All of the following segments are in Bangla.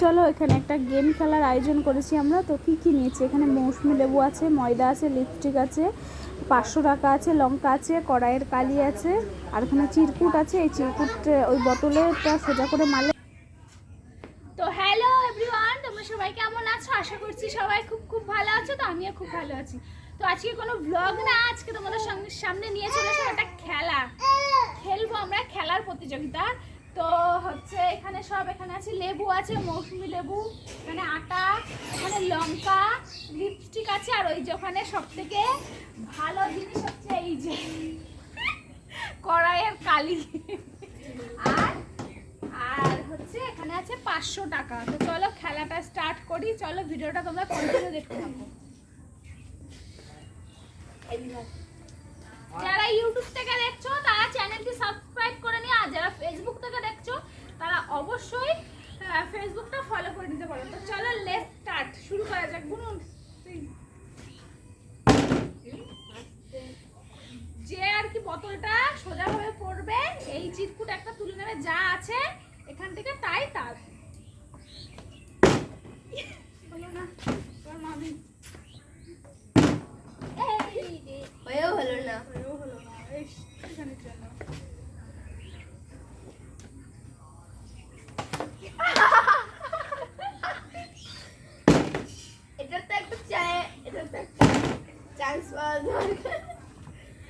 চলো, এখানে একটা গেম খেলার আয়োজন করেছি আমরা। তো কি কি নিয়েছি? এখানে মৌসুমি লেবু আছে, ময়দা আছে, লিপস্টিক আছে, পাঁচশো টাকা আছে, লঙ্কা আছে, কড়াইয়ের কালি আছে, আর এখানে চিরকুট আছে। এই চিরকুট ওই বোতলেটা সোজা করে মারলে তো হ্যালো এভরিওয়ান, তোমরা সবাই কেমন আছো? আশা করছি সবাই খুব খুব ভালো আছো, তো আমিও খুব ভালো আছি। তো আজকে কোনো ব্লগ না, আজকে তোমাদের সামনে নিয়ে চলে একটা খেলা। খেলব আমরা, খেলার প্রতিযোগিতা। তো হচ্ছে এখানে সব এখানে আছে, লেবু আছে, মৌসুমি লেবু, এখানে আটা, এখানে লঙ্কা লিপস্টিক আছে, আর ওই যে ওখানে সব থেকে ভালো জিনিস হচ্ছে এই যে কড়াইয়ের কালি। আর আর হচ্ছে এখানে আছে পাঁচশো টাকা। তো চলো খেলাটা স্টার্ট করি, চলো ভিডিওটা তোমরা কন্টিনিউ দেখতে থাকো। যারা ইউটিউব থেকে দেখছ তারা চ্যানেলটি সাবস্ক্রাইব করে নিও আর যারা ফেসবুক থেকে দেখছ তারা অবশ্যই আহ, ফেসবুকটা ফলো করে নিতে পারো তো চলো লেট স্টার্ট শুরু করা যাক বুনুন তুই- যে আর কি বোতলটা সোজাভাবে পড়বে এই চিরকুট একটা তুলে নেবে যা আছে এখান থেকে তাই তার হলো না তোর মামি এই রে হয়েও হলো না হয়েও হলো না এই এখানে চলো এটা তো একটা চায় এটা তো একটা চান্স পাওয়া দরকার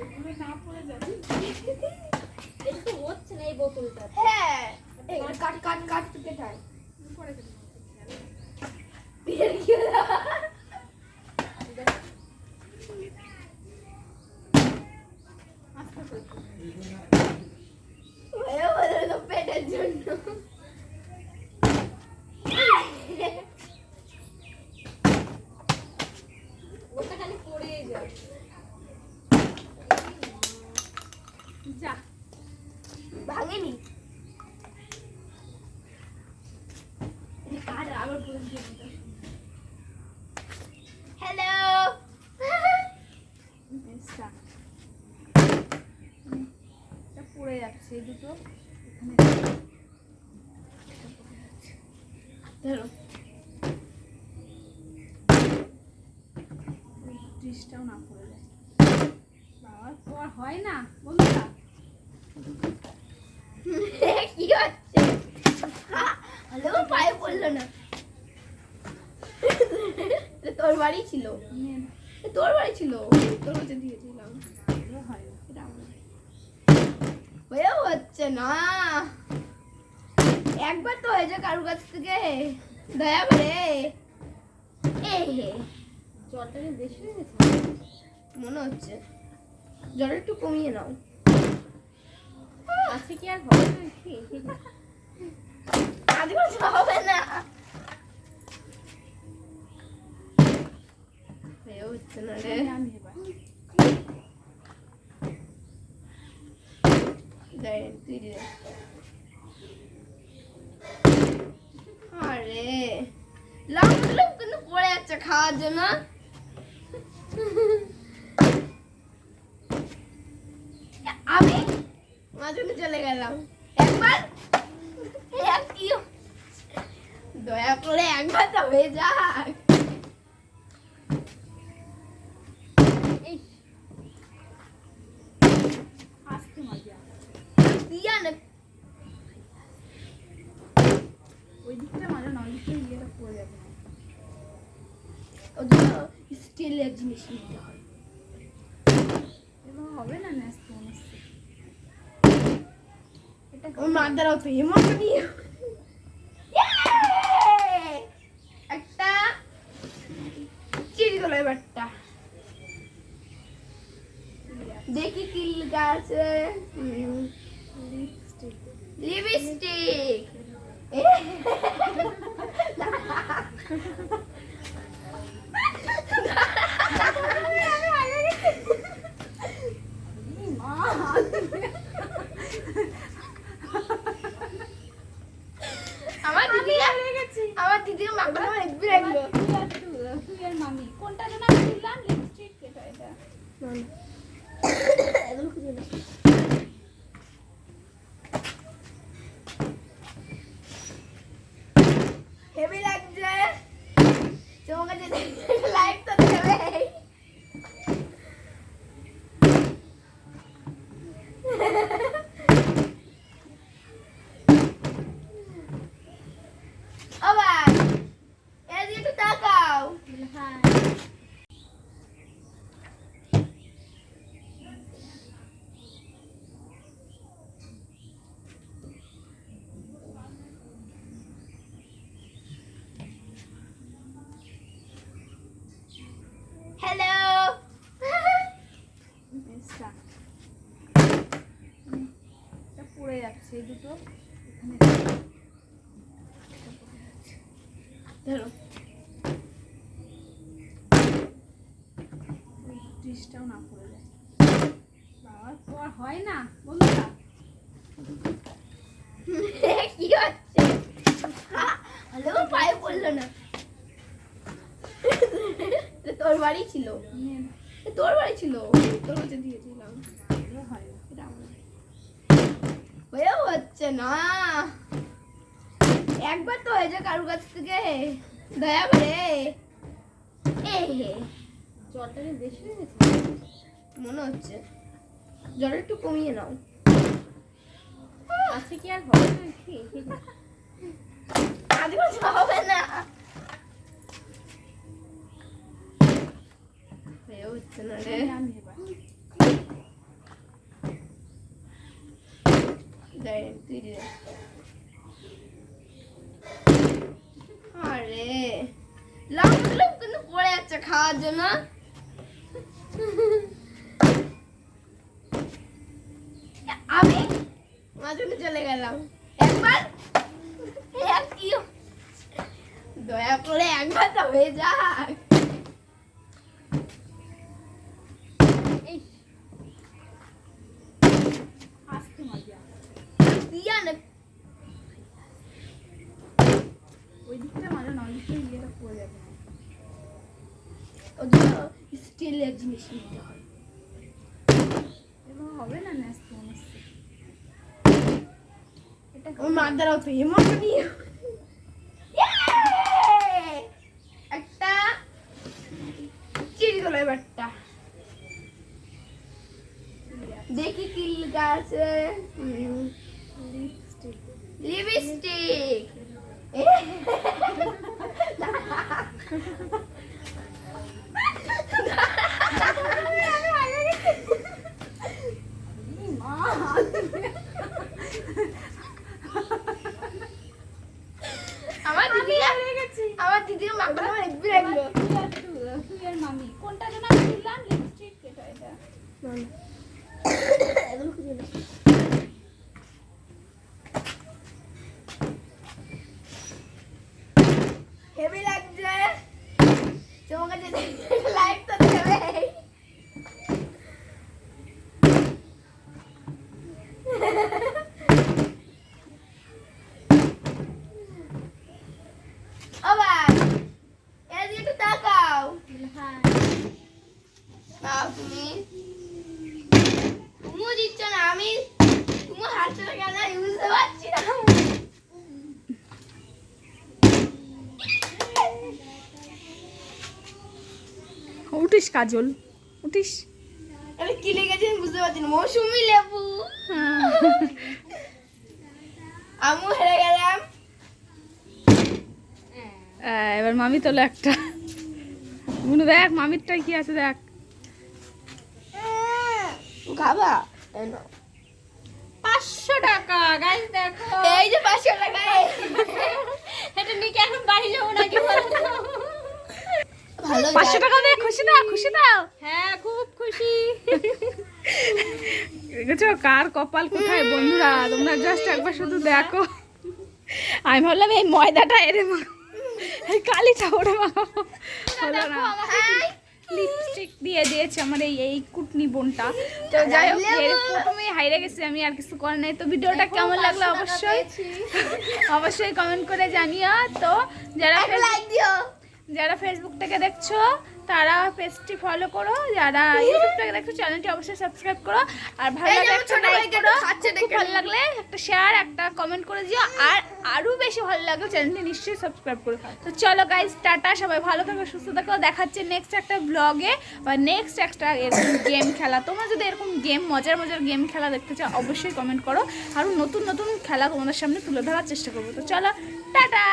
এগুলো না পড়ে যাবে এটা তো হচ্ছে না এই বোতলটা হ্যাঁ। কাট কাট কাট তুকে টাই পড়ে যাবে বিয়ের কি হলো আস্তে করে হয়েও হলো না পেটের জন্য ওটা খালি পড়েই যায় যা ভাঙেনি কার হ্যালো পড়ে যাচ্ছে দুটো। এখানে ধরো। ত্রিশটাও না পড়ে যায়। বাবা তো আর হয় না বন্ধুরা? কি হচ্ছে? হ্যালো পায়ে পড়ল না। তোর বাড়ি ছিল। এ তোর বাড়ি ছিল? তোর কাছে দিয়েছিলাম হয়। হয়েও হচ্ছে না। একবার তো হয়েছে কারুর কাছ থেকে। দয়া করে। জলটা বেশি হয়ে গেছে? মনে হচ্ছে। জল একটু কমিয়ে নাও। আছে কি আর হবে না হবে না। হচ্ছে না রে আমি মাঝখানে চলে গেলাম একবার দয়া করে একবার তো হয়ে যাক এই আসতে মজা দিয়া না ওই দিকটা মজা না ওই দিকটা ইয়েটা পড়ে যাবে না ওর জন্য স্টিলের জিনিস নিতে হয়। হবে না ন্যাস্ত হচ্ছে। এটা ওর মার দ্বারাও তো এমন নিয়ে একটা চিড়ি গেল এবারটা দেখি কি আছে। লিপস্টিক। লিপস্টিক আমার দিদি আমার দিদি মাখানো হেব্বি লাগল তুই আর মামি কোনটা যেন আমি দিলাম লিপস্টিক এটা এটা এগুলো খুঁজে নাও। লাইক তো দেবে আবার এদিকে একটু তাকাও হ্যাঁ হ্যালো Start. এটা এই দুটো। এখানে ধরো ত্রিশটাও না পড়ে যায়। বাবা তো আর হয় না বন্ধুরা। কি হচ্ছে? হ্যালো পায়ে পড়ল না। তোর বাড়ি ছিল? তোর বাড়ি ছিল? তোর কাছে দিয়েছিলাম এগুলো হয় না এটা আমার। হয়েও হচ্ছে না। একবার তো হয়েছে কারুর কাছ থেকে। দয়া করে। জলটা বেশি হয়ে গেছে? মনে হচ্ছে। জল একটু কমিয়ে নাও। আছে কি আর হবে আগে বলতে হবে না। হচ্ছে না রে। আমি এবার দেখ, তুই দে। আরে লাফগুলো কিন্তু পড়ে যাচ্ছে খাওয়ার জন্য আমি মাঝখানে চলে গেলাম একবার এক কি দয়া করে একবার তো হয়ে যাক এই আসতে মজা দিয়া না ওই দিকটা মজা না ওই দিকটা ইয়েটা পড়ে যাবে না ওর জন্য স্টিলের জিনিস নিতে হয়। এবার হবে না ন্যাস্ত এটা ওর মার দ্বারাও তো এমন একটা চিড়ি গেল এবারটা। দেখি কি লেখা আছে লিপস্টিক লিপস্টিক আমার দিদি আমার দিদির মাকে আমার একটু লাগল তুই আর মামি। কোনটা যেন আমি দিলাম? লিপস্টিক এটা এটা। হেভি লাগছে। তোমার কাছে লাইক তো দেবে আবার এদিকে একটু তাকাও হ্যাঁ তাও তুমি তুমিও দিচ্ছ না আমি তুমি হাতটা কেন আমি বুঝতে পারছি না উঠিস কাজল উঠিস। আমি কি আমি বুঝতে পারছি না মৌসুমি লেবু। আমু হেরে গেলাম। আহ, এবার মামি তোলো একটা। মুনু দেখ মামিরটা কি আছে দেখ। খাবা। নাও। পাঁচশো টাকা গাইস দেখো। এই যে টাকা। এটা নিয়ে কি এখন বাড়ি যাব নাকি বলতো ভালো পাঁচশো টাকা দে খুশি দাও খুশি দাও। হ্যাঁ খুব খুশি। দেখেছ কার কপাল কোথায়? বন্ধুরা তোমরা জাস্ট একবার শুধু দেখো। আমি ভাবলাম এই ময়দাটা এরে কালিটা ওরে মা হলো না। লিপস্টিক দিয়ে দিয়েছে আমার এই এই কুটনি বোনটা। তো যাই হোক প্রথমেই হাইরে গেছে আমি আর কিছু করার নেই। তো ভিডিওটা কেমন লাগল অবশ্যই? অবশ্যই কমেন্ট করে জানিও। তো যারা যারা ফেসবুক থেকে দেখছ তারা পেজটি ফলো করো যারা ইউটিউব থেকে দেখছ চ্যানেলটি অবশ্যই সাবস্ক্রাইব করো। আর ভালো লাগলে একটা লাইক করো খুব ভালো লাগলে একটা শেয়ার একটা কমেন্ট করে দিও আর আরও বেশি ভালো লাগলে চ্যানেলটি নিশ্চয়ই সাবস্ক্রাইব করো। তো চলো গাইস টাটা সবাই ভালো থাকো সুস্থ থাকো। দেখাচ্ছে নেক্সট একটা ব্লগে বা নেক্সট একটা এরকম গেম খেলা। তোমরা যদি এরকম গেম মজার মজার গেম খেলা দেখতে চাও অবশ্যই কমেন্ট করো। আরও নতুন নতুন খেলা তোমাদের সামনে তুলে ধরার চেষ্টা করব। তো চলো টাটা!